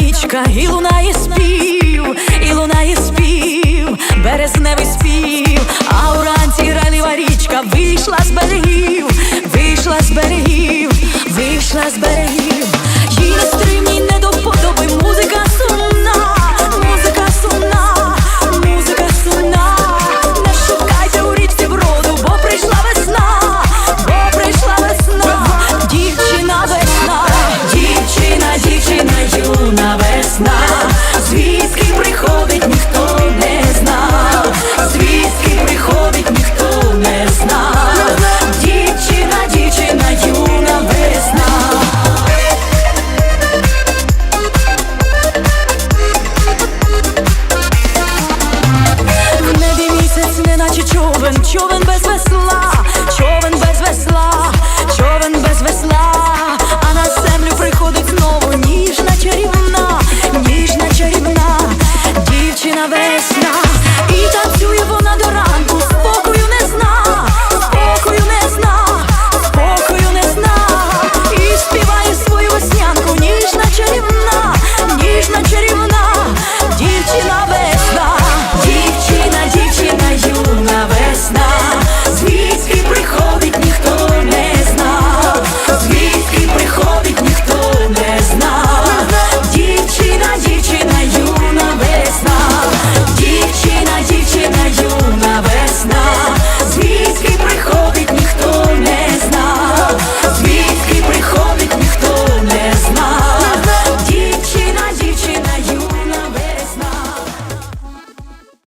річка, і лунає спів, і лунає спів, березневий спів, а уранці раліва річка вийшла з берегів, вийшла з берегів, вийшла з берегів. звідки приходить, ніхто не знав, звідки приходить, ніхто не знав, дівчина, дівчина, юна весна. В небі місяць, неначе човен, човен без весна. una vez